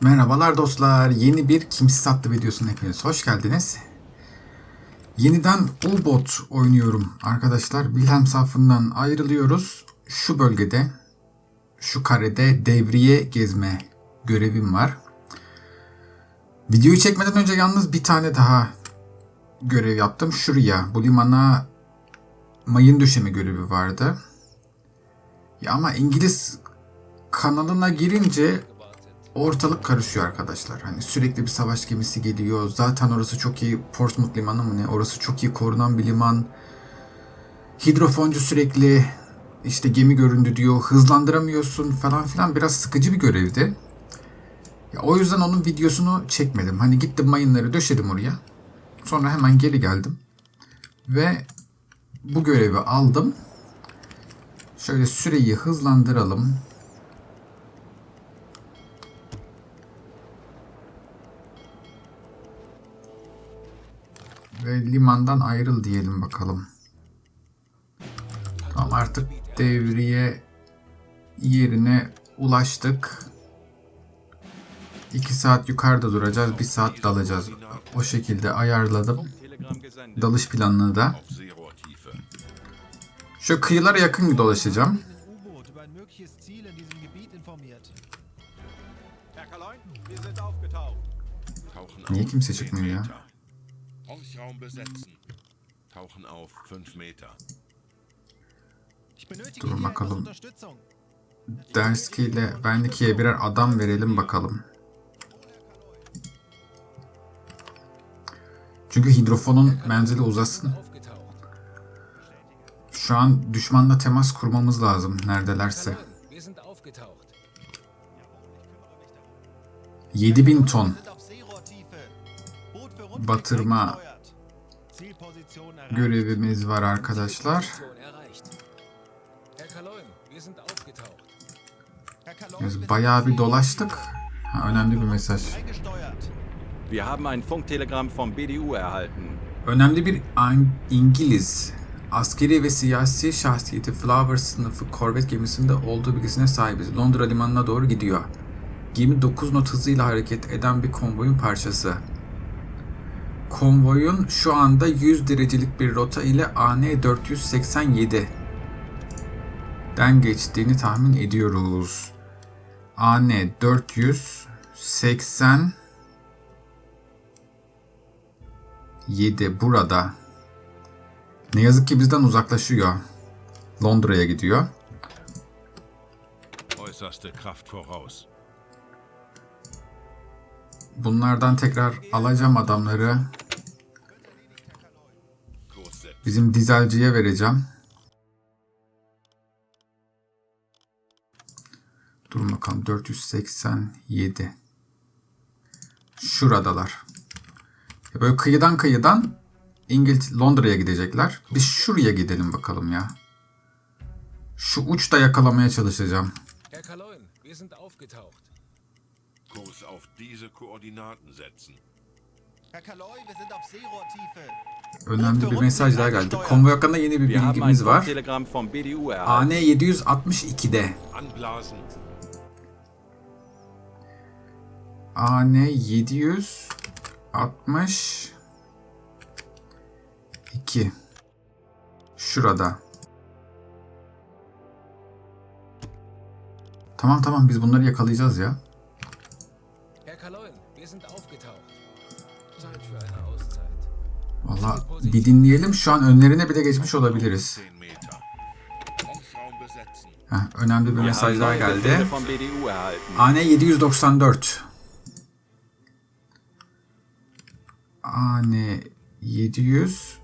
Merhabalar dostlar. Yeni bir Kimsiz adlı videosuna hepiniz hoş geldiniz. Yeniden U-Bot oynuyorum arkadaşlar. Wilhelmshaven'dan ayrılıyoruz. Şu bölgede, şu karede devriye gezme görevim var. Videoyu çekmeden önce yalnız bir tane daha görev yaptım. Şuraya, bu limana mayın döşeme görevi vardı. Ya ama İngiliz kanalına girince ortalık karışıyor arkadaşlar. Hani sürekli bir savaş gemisi geliyor. Zaten orası çok iyi Portsmouth limanı mı ne? Orası çok iyi korunan bir liman. Hidrofoncu sürekli işte gemi göründü diyor. Hızlandıramıyorsun falan filan. Biraz sıkıcı bir görevdi. Ya o yüzden onun videosunu çekmedim. Hani gittim mayınları döşedim oraya. Sonra hemen geri geldim. Ve bu görevi aldım. Şöyle süreyi hızlandıralım. Ve limandan ayrıl diyelim bakalım. Tamam artık devriye yerine ulaştık. 2 saat yukarıda duracağız, 1 saat dalacağız. O şekilde ayarladım. Dalış planını da. Şu kıyılara yakın dolaşacağım. Niye kimse 10 çıkmıyor ya? Horchraum besetzen. Tauchen auf 5 Meter. Ich benötige Dur bakalım. Unterstützung. Derski ile Wernicke'ye birer adam verelim bakalım. Çünkü hidrofonun menzili uzasın. Şu an düşmanla temas kurmamız lazım neredelerse. Wir sind aufgetaucht. 7000 ton Batırma. Görevimiz var arkadaşlar. Biz bayağı bir dolaştık. Ha, önemli bir mesaj. Wir haben ein Funktelegramm vom BDU erhalten. Önemli bir İngiliz askeri ve siyasi şahsiyeti Flower sınıfı korvet gemisinde olduğu bilgisine sahibiz. Londra limanına doğru gidiyor. Gemi 9 knot hızıyla hareket eden bir konvoyun parçası. Konvoyun şu anda 100 derecelik bir rota ile AN 487 den geçtiğini tahmin ediyoruz. AN 480 7 burada. Ne yazık ki bizden uzaklaşıyor. Londra'ya gidiyor. Äußerste Kraft voraus. Bunlardan tekrar alacağım adamları. Bizim dizelciye vereceğim. Durun bakalım 487. Şuradalar. Böyle kıyıdan kıyıdan İngilt Londra'ya gidecekler. Biz şuraya gidelim bakalım ya. Şu uçta yakalamaya çalışacağım. Herr Kaloin, wir sind aufgetaucht. Kurs auf diese Koordinaten setzen. Herr Kaloin, wir sind auf Seerohrtiefe. Önemli bir mesaj daha geldi. Konvoy hakkında yeni bir bilgimiz var. AN 762'de. Anblasen. AN 762 Şurada. Tamam tamam biz bunları yakalayacağız ya. Bir dinleyelim. Şu an önlerine bile geçmiş olabiliriz. 10 Meter. Horchraum besetzen. Heh, önemli bir Wir haben mesaj daha neue Befehle geldi. AN 794 AN 700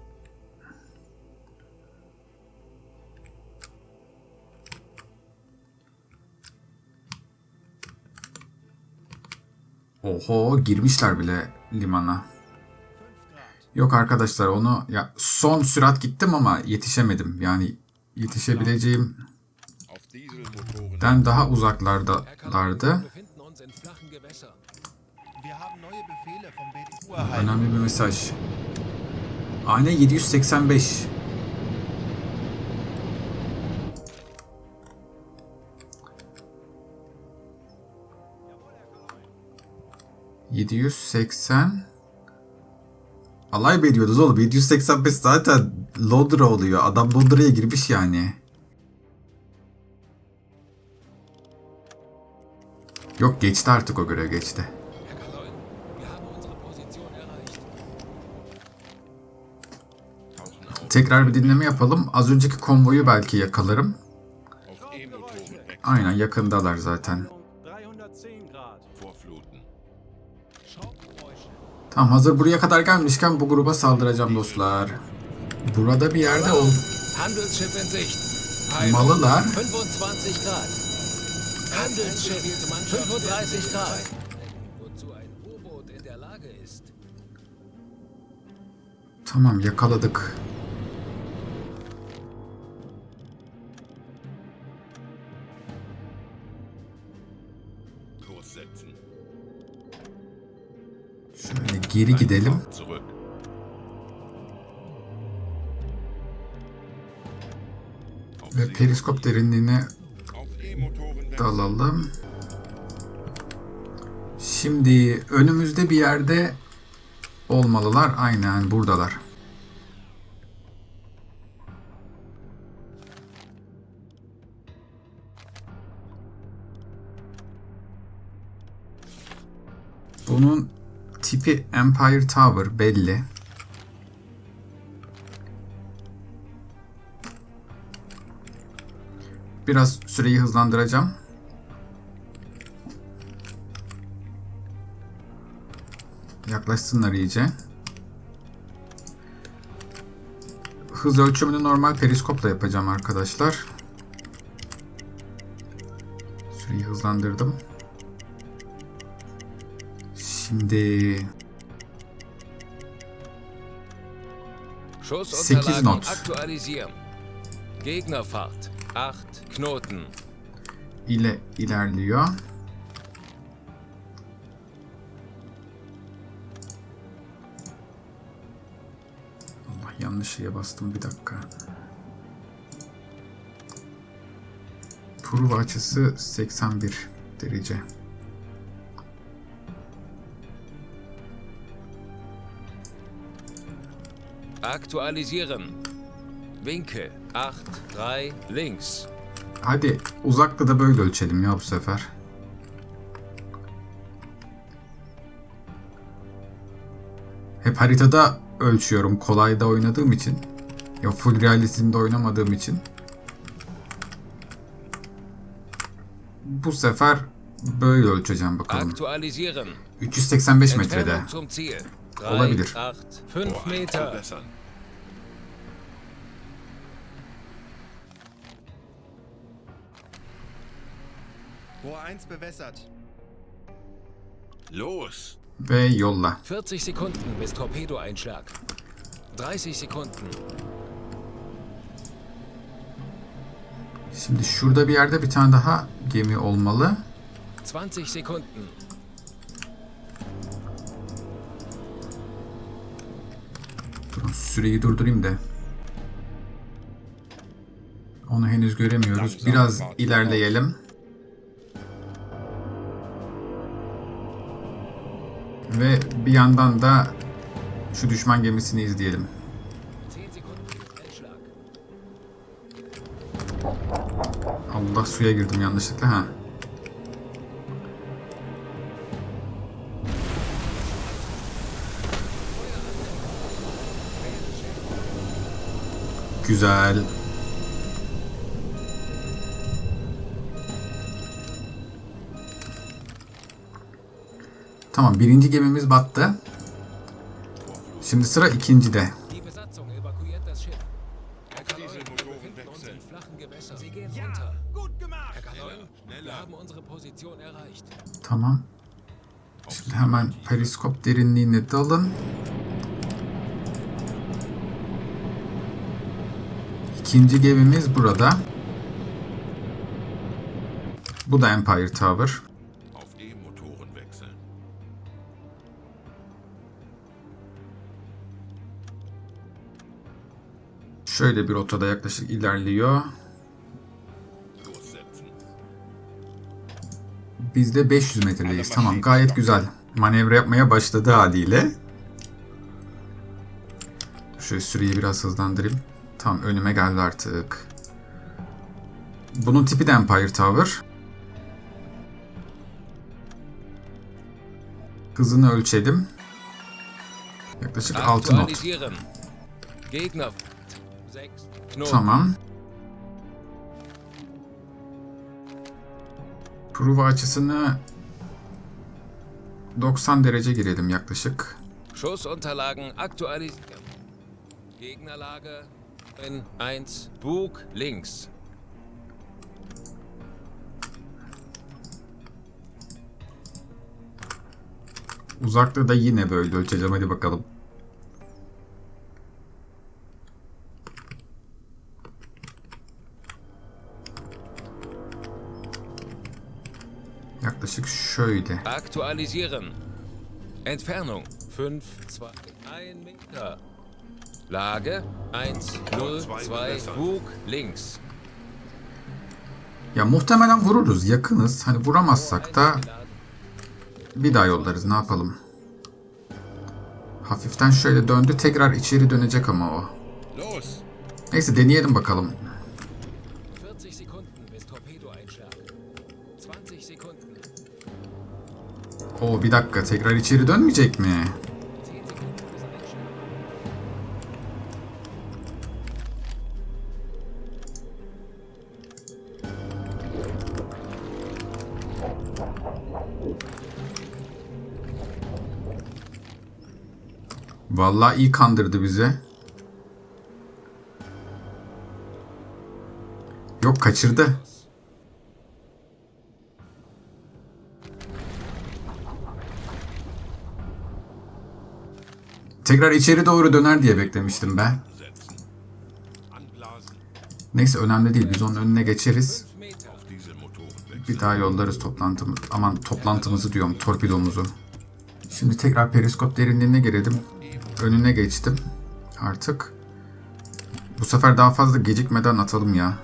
Oho girmişler bile limana. Yok arkadaşlar onu ya son sürat gittim ama yetişemedim. Yani yetişebileceğimden Auf Dieselmotoren. daha uzaklardalardı. Önemli bir mesaj. AN 785. 780 Alay mı ediyordunuz oğlum? 785 zaten Londra oluyor. Adam Londra'ya girmiş yani. Yok geçti artık o görev geçti. Tekrar bir dinleme yapalım. Az önceki konvoyu belki yakalarım. Aynen yakındalar zaten. Tamam hazır buraya kadar gelmişken bu gruba saldıracağım dostlar. Burada bir yerde Sicht. Malılar. 25 Grad. Geri gidelim. Ve periskop derinliğine dalalım. Şimdi önümüzde bir yerde olmalılar. Aynen buradalar. Bunun tipi Empire Tower belli. Biraz süreyi hızlandıracağım. Yaklaşsınlar iyice. Hız ölçümünü normal periskopla yapacağım arkadaşlar. Süreyi hızlandırdım. Şimdi Schussunterlagen Sekiz Knot. aktualisieren. Gegnerfahrt 8 Knoten. ile ilerliyor. Allah yanlış şeye bastım bir dakika. Prova açısı 81 derece. Aktualisieren. Winkel 8 3 links. Hadi uzakta da böyle ölçelim ya bu sefer. Hep haritada ölçüyorum kolayda oynadığım için. Ya full realistimde oynamadığım için. Bu sefer böyle ölçeceğim bakalım. Aktualisieren. 385 metrede. Entfernung zum Ziel. 3 Olabilir. 8 5 Boah, Meter. verbessern. Rohr 1 bewässert. Los! Ve yolla. 40 Sekunden bis Torpedoeinschlag. 30 Sekunden. Şimdi şurada bir yerde bir tane daha gemi olmalı. 20 Sekunden. Süreyi durdurayım da. Onu henüz göremiyoruz. Biraz ilerleyelim. Ve bir yandan da şu düşman gemisini izleyelim. 10 Sekunden bis Einschlag. Allah suya girdim yanlışlıkla ha. Güzel. Tamam birinci gemimiz battı. Şimdi sıra ikincide. Die Besatzung evakuiert das Schiff. Herr Kaloin, wir Dieselmotoren befinden uns wechseln. in flachen Gewässern. Sie gehen runter. Gut gemacht. Herr Kaloin, wir schneller. haben unsere Position erreicht. Tamam. Şimdi hemen periskop derinliğine dalın. İkinci gemimiz burada. Bu da Empire Tower. Şöyle bir rotada yaklaşık ilerliyor. Biz de 500 metredeyiz. Tamam gayet güzel. manevra yapmaya başladı haliyle. Şöyle süreyi biraz hızlandırayım. Tam önüme geldi artık. Bunun tipi de Empire Tower. Hızını ölçelim. Yaklaşık 6 not. Aktualisieren. Gegner. 6. Knoten. Tamam. Prova açısını 90 derece girelim yaklaşık. Schussunterlagen aktualisieren. Gegnerlage in 1. Bug links. Uzaklığı da yine böyle ölçeceğim. Hadi bakalım. Yaklaşık şöyle. Aktualisieren. Entfernung 5, 2, 1 Meter. Lage 1, 0, 2, Bug links. Ya muhtemelen vururuz. Yakınız. Hani vuramazsak da bir daha yollarız. Ne yapalım? Hafiften şöyle döndü. Tekrar içeri dönecek ama o. Neyse deneyelim bakalım. 40 Sekunden bis Torpedo-Einschlag. 20 Sekunden. Oo bir dakika. Tekrar içeri dönmeyecek mi? Vallahi iyi kandırdı bizi. Yok kaçırdı. Tekrar içeri doğru döner diye beklemiştim ben. Neyse önemli değil. Biz onun önüne geçeriz. 5 Meter. Auf diese Motoren wechseln. Bir daha yollarız toplantımız. Aman toplantımızı diyorum. Torpidomuzu. Şimdi tekrar periskop derinliğine girelim. Önüne geçtim. Artık. Bu sefer daha fazla gecikmeden atalım ya.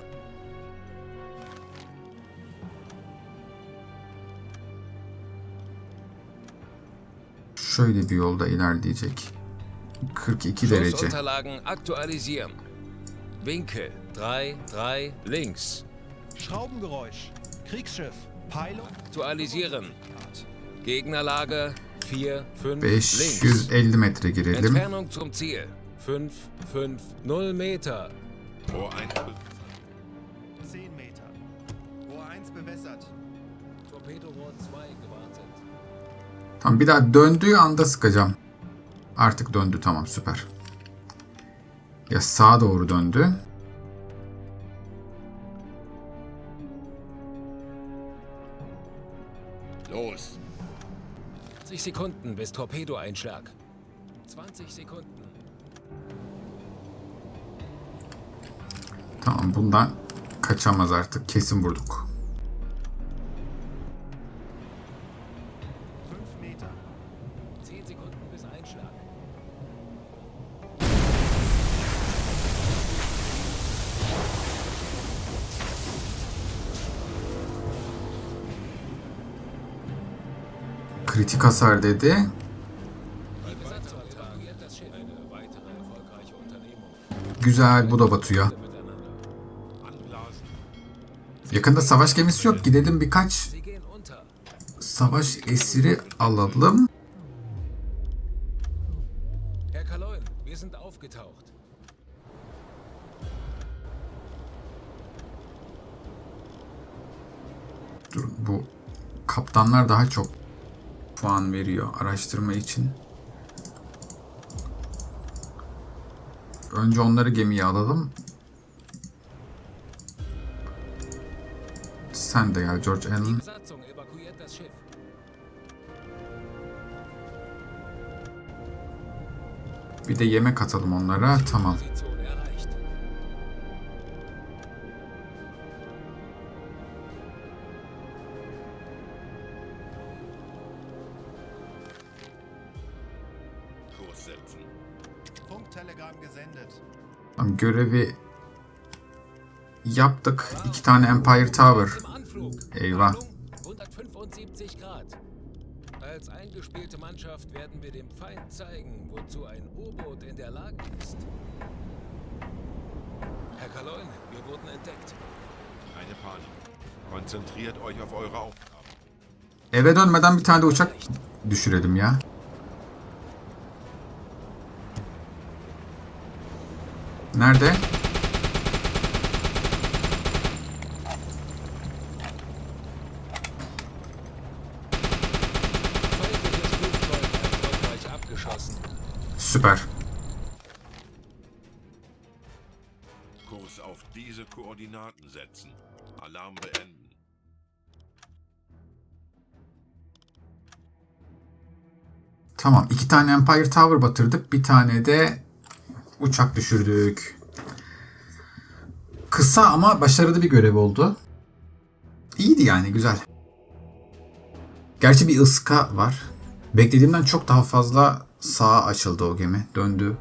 Şöyle bir yolda ilerleyecek. 42 derece. Aktualisieren. Winkel 3, 3 links. Schraubengeräusch. Kriegsschiff. Peilung. Aktualisieren. Gegnerlage 4, 5 links. 550 metre girelim. Entfernung zum Ziel 5, 5, 0 Meter. Rohr 1 be- 10 Meter. Rohr 1 bewässert. Torpedorohr 2 gewartet. Tamam bir daha döndüğü anda sıkacağım. Artık döndü tamam süper. Ya sağa doğru döndü. 40 Sekunden bis Torpedo-Einschlag. 20 Sekunden. Tamam bundan kaçamaz artık. Kesin vurduk. Kritik hasar dedi. Güzel bu da batıyor. Yakında savaş gemisi yok. Gidelim birkaç savaş esiri alalım. Dur bu kaptanlar daha çok puan veriyor araştırma için. Önce onları gemiye alalım. Sen de gel George Allen. Bir de yemek atalım onlara. Tamam. Tamam, görevi yaptık. İki tane Empire Tower. Eyvah. Achtung, 175 Grad. Als eingespielte Mannschaft werden wir dem Feind zeigen, wozu ein U-Boot in der Lage ist. Herr Kaloin, wir wurden entdeckt. Keine Panik. Konzentriert euch auf eure Aufgabe. Eve dönmeden bir tane de uçak düşürelim ya. Nerede? Süper. Kurs auf diese Koordinaten setzen. Alarm beenden. Tamam. iki tane Empire Tower batırdık. Bir tane de uçak düşürdük. Kısa ama başarılı bir görev oldu. İyiydi yani güzel. Gerçi bir ıska var. Beklediğimden çok daha fazla sağa açıldı o gemi. Döndü.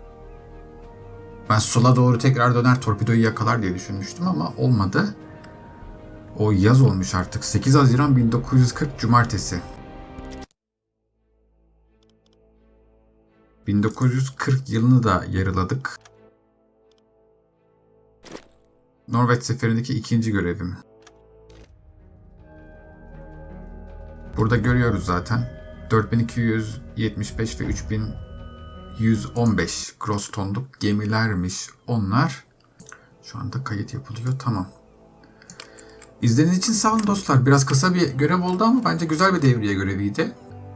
Ben sola doğru tekrar döner torpidoyu yakalar diye düşünmüştüm ama olmadı. O yaz olmuş artık. 8 Haziran 1940 Cumartesi. 1940 yılını da yarıladık. Norveç seferindeki ikinci görevim. Burada görüyoruz zaten. 4275 ve 3115 gross tonluk gemilermiş onlar. Şu anda kayıt yapılıyor. Tamam. İzlediğiniz için sağ olun dostlar. Biraz kısa bir görev oldu ama bence güzel bir devriye göreviydi.